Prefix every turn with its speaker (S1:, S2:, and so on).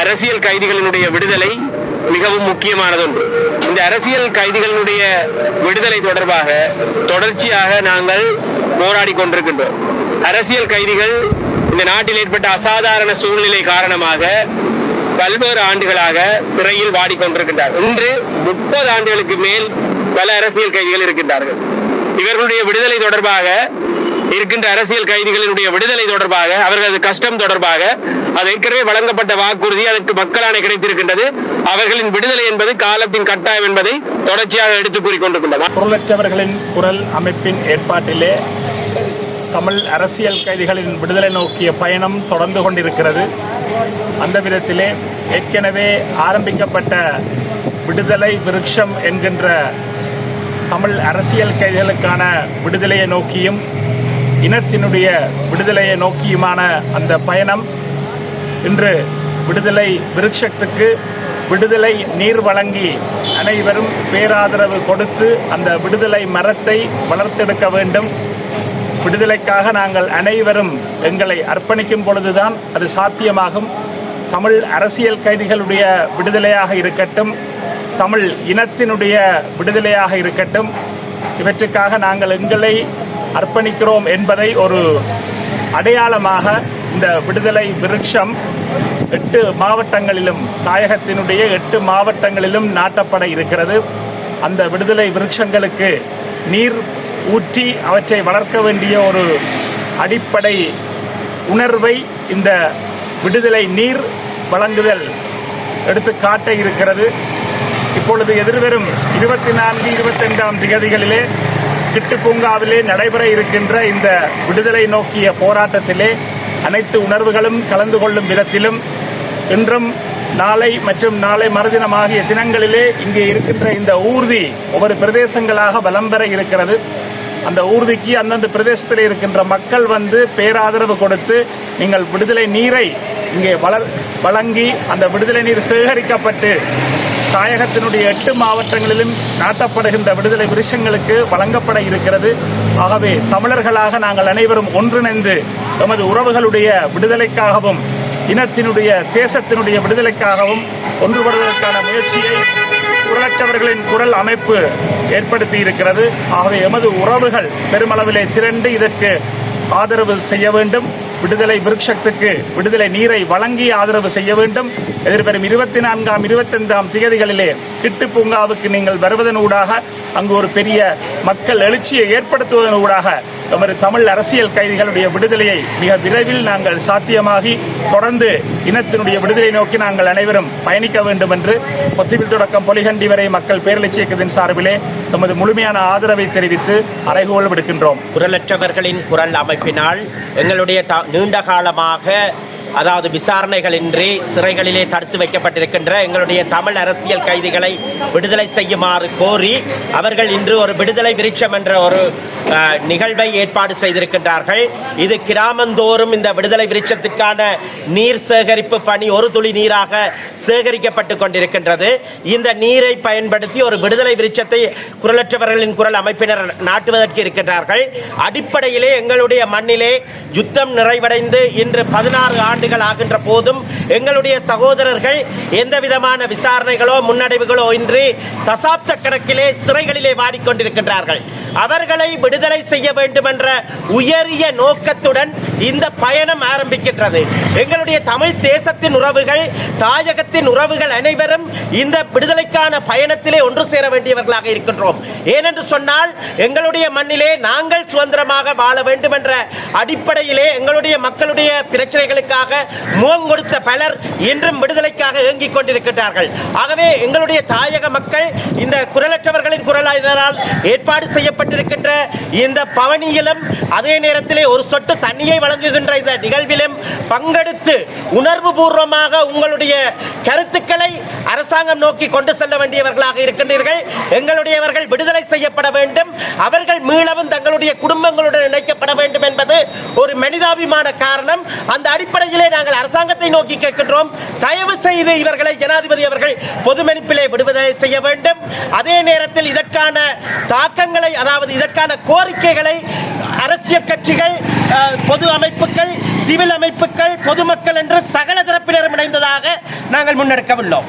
S1: அரசியல் கைதிகளினுடைய விடுதலை மிகவும் முக்கியமானதொன்று இந்த அரசியல் கைதிகளினுடைய விடுதலை தொடர்பாக தொடர்ச்சியாக நாங்கள் போராடி கொண்டிருக்கின்றோம். அரசியல் கைதிகள் இந்த நாட்டில் ஏற்பட்ட அசாதாரண சூழ்நிலை காரணமாக பல்வேறு ஆண்டுகளாக சிறையில் வாடிக்கொண்டிருக்கின்றார் இன்று முப்பது ஆண்டுகளுக்கு மேல் பல அரசியல் கைதிகள் இருக்கின்றார்கள். இவர்களுடைய விடுதலை தொடர்பாக இருக்கின்ற அரசியல் கைதிகளினுடைய விடுதலை தொடர்பாக அவர்களது கஷ்டம் தொடர்பாக அது ஏற்கனவே வழங்கப்பட்ட வாக்குறுதி அதற்கு மக்களான கிடைத்திருக்கின்றது. அவர்களின் விடுதலை என்பது காலத்தின் கட்டாயம் என்பதை தொடர்ச்சியாக எடுத்துக் கூறிக்கொண்டிருக்கின்றன
S2: குரலற்றவர்களின் குரல் அமைப்பின் ஏற்பாட்டிலே தமிழ் அரசியல் கைதிகளின் விடுதலை நோக்கிய பயணம் தொடர்ந்து கொண்டிருக்கிறது. அந்த விதத்திலே ஏற்கனவே ஆரம்பிக்கப்பட்ட விடுதலை விருட்சம் என்கின்ற தமிழ் அரசியல் கைதிகளுக்கான விடுதலையை நோக்கியும் இனத்தினுடைய விடுதலையை நோக்கியுமான அந்த பயணம் இன்று விடுதலை விருட்சத்துக்கு விடுதலை நீர் வழங்கி அனைவரும் பேராதரவு கொடுத்து அந்த விடுதலை மரத்தை வளர்த்தெடுக்க வேண்டும். விடுதலைக்காக நாங்கள் அனைவரும் எங்களை அர்ப்பணிக்கும் பொழுதுதான் அது சாத்தியமாகும். தமிழ் அரசியல் கைதிகளுடைய விடுதலையாக இருக்கட்டும் தமிழ் இனத்தினுடைய விடுதலையாக இருக்கட்டும் இவற்றுக்காக நாங்கள் எங்களை அர்ப்பணிக்கிறோம் என்பதை ஒரு அடையாளமாக இந்த விடுதலை விருட்சம் எட்டு மாவட்டங்களிலும் தாயகத்தினுடைய எட்டு மாவட்டங்களிலும் நாட்டப்பட இருக்கிறது. அந்த விடுதலை விருட்சங்களுக்கு நீர் ஊற்றி அவற்றை வளர்க்க வேண்டிய ஒரு அடிப்படை உணர்வை இந்த விடுதலை நீர் வழங்குதல் எடுத்து காட்ட இருக்கிறது. இப்பொழுது எதிர்வரும் இருபத்தி நான்கு இருபத்தைந்தாம் திகதிகளிலே கிட்டு பூங்காவிலே நடைபெற இருக்கின்ற இந்த விடுதலை நோக்கிய போராட்டத்திலே அனைத்து உணர்வுகளும் கலந்து கொள்ளும் விதத்திலும் இன்றும் நாளை மற்றும் நாளை மறுதினம் ஆகிய தினங்களிலே இங்கே இருக்கின்ற இந்த ஊர்தி ஒவ்வொரு பிரதேசங்களாக வலம் பெற இருக்கிறது. அந்த ஊர்திக்கு அந்தந்த பிரதேசத்தில் இருக்கின்ற மக்கள் வந்து பேராதரவு கொடுத்து நீங்கள் விடுதலை நீரை இங்கே வளர் வழங்கி அந்த விடுதலை நீர் சேகரிக்கப்பட்டு தாயகத்தினுடைய எட்டு மாவட்டங்களிலும் நாட்டப்படுகின்ற விடுதலை விருஷங்களுக்கு வழங்கப்பட இருக்கிறது. ஆகவே தமிழர்களாக நாங்கள் அனைவரும் ஒன்றிணைந்து எமது உறவுகளுடைய விடுதலைக்காகவும் இனத்தினுடைய தேசத்தினுடைய விடுதலைக்காகவும் ஒன்றுபடுவதற்கான முயற்சியை குரலற்றவர்களின் குரல் அமைப்பு ஏற்படுத்தி இருக்கிறது. ஆகவே எமது உறவுகள் பெருமளவிலே திரண்டு இதற்கு ஆதரவு செய்ய வேண்டும். விடுதலை விருட்சத்துக்கு விடுதலை நீரை வழங்கி ஆதரவு செய்ய வேண்டும். எதிர்வரும் இருபத்தி நான்காம் இருபத்தைந்தாம் திகதிகளிலே கிட்டு பூங்காவுக்கு நீங்கள் வருவதன் ஊடாக அங்கு ஒரு பெரிய மக்கள் எழுச்சியை ஏற்படுத்துவதன் ஊடாக நமது தமிழ் அரசியல் கைதிகளுடைய விடுதலையை மிக விரைவில் நாங்கள் சாத்தியமாகி தொடர்ந்து இனத்தினுடைய விடுதலை நோக்கி நாங்கள் அனைவரும் பயணிக்க வேண்டும் என்று பொத்திவில் தொடக்கம் பொலிகண்டி வரை மக்கள் பேரழிச்சி இயக்கத்தின் சார்பிலே தமது முழுமையான ஆதரவை தெரிவித்து அறைகோல் விடுக்கின்றோம்.
S3: குரலற்றவர்களின் குரல் அமைப்பினால் எங்களுடைய நீண்ட காலமாக அதாவது விசாரணைகளின்றி சிறைகளிலே தடுத்து வைக்கப்பட்டிருக்கின்ற எங்களுடைய தமிழ் அரசியல் கைதிகளை விடுதலை செய்யுமாறு கோரி அவர்கள் இன்று ஒரு விடுதலை விருட்சம் என்ற ஒரு நிகழ்வை ஏற்பாடு செய்திருக்கின்றார்கள். இது கிராமந்தோறும் இந்த விடுதலை விருட்சத்திற்கான நீர் சேகரிப்பு பணி ஒரு துளி நீராக சேகரிக்கப்பட்டு கொண்டிருக்கின்றது. இந்த நீரை பயன்படுத்தி ஒரு விடுதலை விருட்சத்தை குரலற்றவர்களின் குரல் அமைப்பினர் நாட்டுவதற்கு இருக்கின்றார்கள். அடிப்படையிலே எங்களுடைய மண்ணிலே யுத்தம் நிறைவடைந்து இன்று பதினாறு ஆண்டு ஆண்டுகள் ஆகின்ற போதும் எங்களுடைய சகோதரர்கள் எந்த விதமான விசாரணைகளோ முன்னடைவுகளோ இன்றி தசாப்த கணக்கிலே சிறைகளிலே வாடிக்கொண்டிருக்கின்றார்கள். அவர்களை விடுதலை செய்ய வேண்டும் என்ற உயரிய நோக்கத்துடன் இந்த பயணம் ஆரம்பிக்கின்றது. எங்களுடைய தமிழ் தேசத்தின் உறவுகள் தாயகத்தின் உறவுகள் அனைவரும் இந்த விடுதலைக்கான பயணத்திலே ஒன்று சேர வேண்டியவர்களாக இருக்கின்றோம். ஏனென்று சொன்னால் எங்களுடைய மண்ணிலே நாங்கள் சுதந்திரமாக வாழ வேண்டும் என்ற அடிப்படையிலே எங்களுடைய மக்களுடைய பிரச்சனைகளுக்காக முகம் கொடுத்த பலர் இன்றும் விடுதலைக்காக ஏங்கிக் கொண்டிருக்கின்றார்கள். ஆகவே எங்களுடைய தாயக மக்கள் இந்த குரலற்றவர்களின் குரலாயினால் ஏற்பாடு செய்யப்பட்டிருக்கின்ற இந்த பவனியிலும் அதே நேரத்திலே ஒரு சொட்டு தண்ணியை வழங்குகின்ற இந்த நிகழ்விலும் பங்கெடுத்து உணர்வு பூர்வமாக உங்களுடைய கருத்துக்களை அரசாங்கம் நோக்கி கொண்டு செல்ல வேண்டியவர்களாக இருக்கின்றீர்கள். எங்களுடையவர்கள் விடுதலை செய்யப்பட வேண்டும். அவர்கள் மீளவும் தங்களுடைய குடும்பங்களுடன் இணைக்கப்பட வேண்டும் என்பது ஒரு மனிதாபிமான காரணம். அந்த அடிப்படையிலே நாங்கள் அரசாங்கத்தை நோக்கி கேட்கின்றோம். தயவு செய்து இவர்களை ஜனாதிபதி அவர்கள் பொதுமெனிப்பிலே விடுதலை செய்ய வேண்டும். அதே நேரத்தில் இதற்கான தாக்கங்களை அதாவது இதற்கான கோரிக்கைகளை அரசு அரசியல் கட்சிகள் பொது அமைப்புகள் சிவில் அமைப்புகள் பொதுமக்கள் என்று சகல தரப்பினரும் இணைந்ததாக நாங்கள் முன்னெடுக்க உள்ளோம்.